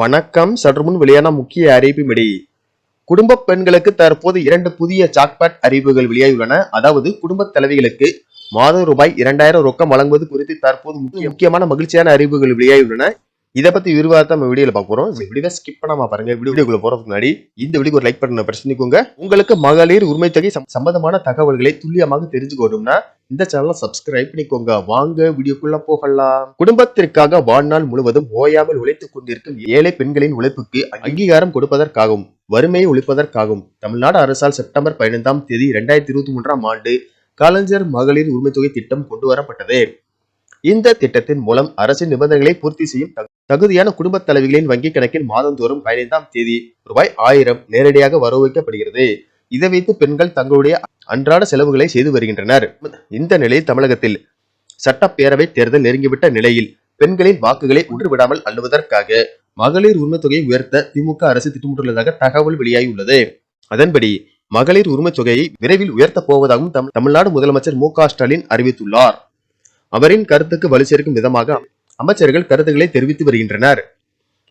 வணக்கம். சற்று முன் வெளியான முக்கிய அறிவிப்பின்படி குடும்ப பெண்களுக்கு தற்போது இரண்டு புதிய ஜாக்பாட் அறிவுகள் வெளியாகியுள்ளன. அதாவது குடும்ப தலைவிகளுக்கு மாதம் ரூபாய் இரண்டாயிரம் ரொக்கம் வழங்குவது குறித்து தற்போது முக்கியமான மகிழ்ச்சியான அறிவுகள் வெளியாகியுள்ளன. இதை பத்தி விரிவாக நம்ம வீடியோல பார்க்க போகிறோம் வீடியோ ஸ்கிப் பண்ணாம பாருங்க. வீடியோக்குள்ள போறதுக்கு முன்னாடி இந்த வீடியோக்கு ஒரு லைக் பண்ண பிரஸ் பண்ணிக்கோங்க. உங்களுக்கு மகளிர் உரிமை தொகை சம்பந்தமான தகவல்களை துல்லியமாக தெரிஞ்சுக்கணும்னா இந்த சேனலை சப்ஸ்கிரைப் பண்ணிக்கோங்க. வாங்க வீடியோக்குள்ள போகலாம். குடும்பத்திற்காக வாழ்நாள் முழுவதும் ஓயாமல் உழைத்துக் கொண்டிருக்கும் ஏழை பெண்களின் உழைப்புக்கு அங்கீகாரம் கொடுப்பதற்காகவும் வறுமையை ஒழிப்பதற்காகவும் தமிழ்நாடு அரசால் செப்டம்பர் பதினைந்தாம் தேதி இரண்டாயிரத்தி இருபத்தி மூன்றாம் ஆண்டு கலைஞர் மகளிர் உரிமை தொகை திட்டம் கொண்டு வரப்பட்டது. இந்த திட்டத்தின் மூலம் அரசின் நிபந்தனைகளை பூர்த்தி செய்யும் தகு- தகுதியான குடும்ப தலைவிகளின் வங்கிக் கணக்கில் மாதந்தோறும் பதினைந்தாம் தேதி ரூபாய் ஆயிரம் நேரடியாக வரவு வைக்கப்படுகிறது இதை வைத்து பெண்கள் தங்களுடைய அன்றாட செலவுகளை செய்து வருகின்றனர். இந்த நிலையில் தமிழகத்தில் சட்டப்பேரவை தேர்தல் நெருங்கிவிட்ட நிலையில் பெண்களின் வாக்குகளை விடாமல் அள்ளுவதற்காக மகளிர் உரிமை தொகையை உயர்த்த திமுக அரசு திட்டமிட்டுள்ளதாக தகவல் வெளியாகியுள்ளது. அதன்படி மகளிர் உரிமை தொகையை விரைவில் உயர்த்தப் போவதாகவும் தமிழ்நாடு முதலமைச்சர் மு க ஸ்டாலின் அறிவித்துள்ளார். அவரின் கருத்துக்கு வலு சேர்க்கும் விதமாக அமைச்சர்கள் கருத்துக்களை தெரிவித்து வருகின்றனர்.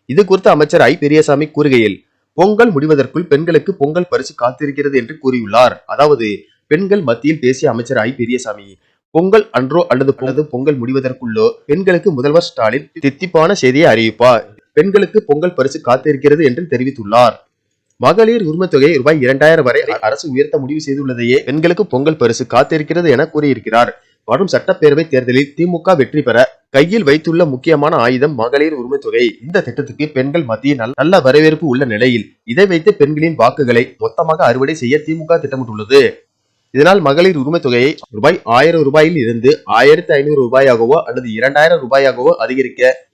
இது குறித்து அமைச்சர் ஐ. பெரியசாமி கூறுகையில் பொங்கல் முடிவதற்குள் பெண்களுக்கு பொங்கல் பரிசு காத்திருக்கிறது என்று கூறியுள்ளார். அதாவது பெண்கள் மத்தியில் பேசிய அமைச்சர் ஐ. பெரியசாமி பொங்கல் அன்றோ அல்லது பொங்கல் பொங்கல் முடிவதற்குள்ளோ பெண்களுக்கு முதல்வர் ஸ்டாலின் தித்திப்பான செய்தியை அறிவிப்பார். பெண்களுக்கு பொங்கல் பரிசு காத்திருக்கிறது என்று தெரிவித்துள்ளார். மகளிர் உரிமை தொகை ரூபாய் இரண்டாயிரம் வரை அரசு உயர்த்த முடிவு செய்துள்ளதையே பெண்களுக்கு பொங்கல் பரிசு காத்திருக்கிறது என கூறியிருக்கிறார். வரும் சட்டப்பேரவை தேர்தலில் திமுக வெற்றி பெற கையில் வைத்துள்ள முக்கியமான ஆயுதம் மகளிர் உரிமை தொகை இந்த திட்டத்துக்கு பெண்கள் மத்தியில் நல்ல- வரவேற்பு உள்ள நிலையில் இதை வைத்து பெண்களின் வாக்குகளை மொத்தமாக அறுவடை செய்ய திமுக திட்டமிட்டுள்ளது. இதனால் மகளிர் உரிமை தொகையை ரூபாய் ஆயிரம் ரூபாயில் இருந்து ஆயிரத்தி ஐநூறு ரூபாயாகவோ அல்லது இரண்டாயிரம் ரூபாயாகவோ அதிகரிக்க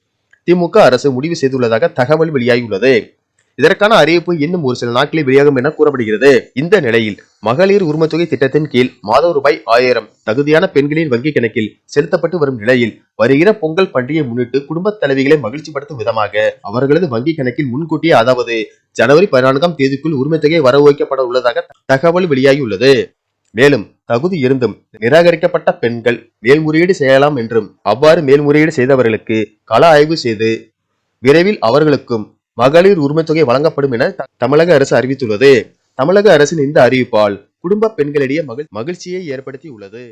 திமுக அரசு முடிவு செய்துள்ளதாக தகவல் வெளியாகியுள்ளது. இதற்கான அறிவிப்பு இன்னும் ஒரு சில நாட்களில் வெளியாகும் என கூறப்படுகிறது. இந்த நிலையில் மகளிர் உரிமை தொகை திட்டத்தின் கீழ் மாதம் ரூபாய் ஆயிரம் தகுதியான பெண்களின் வங்கி கணக்கில் செலுத்தப்பட்டு வரும் நிலையில் வருகிற பொங்கல் பண்டிகையை முன்னிட்டு குடும்ப தலைவிகளை மகிழ்ச்சிப்படுத்தும் விதமாக அவர்களது வங்கி கணக்கில் முன்கூட்டியே அதாவது ஜனவரி பதினான்காம் தேதிக்குள் உரிமை தொகை வரவு வைக்கப்பட உள்ளதாக தகவல் வெளியாகியுள்ளது. மேலும் தகுதி இருந்தும் நிராகரிக்கப்பட்ட பெண்கள் மேல்முறையீடு செய்யலாம் என்றும் அவ்வாறு மேல்முறையீடு செய்தவர்களுக்கு கள ஆய்வு செய்து விரைவில் அவர்களுக்கும் மகளிர் உரிமை தொகை வழங்கப்படும் என தமிழக அரசு அறிவித்துள்ளது. தமிழக அரசின் இந்த அறிவிப்பால் குடும்ப பெண்களிடையே மகிழ் மகிழ்ச்சியை ஏற்படுத்தி உள்ளது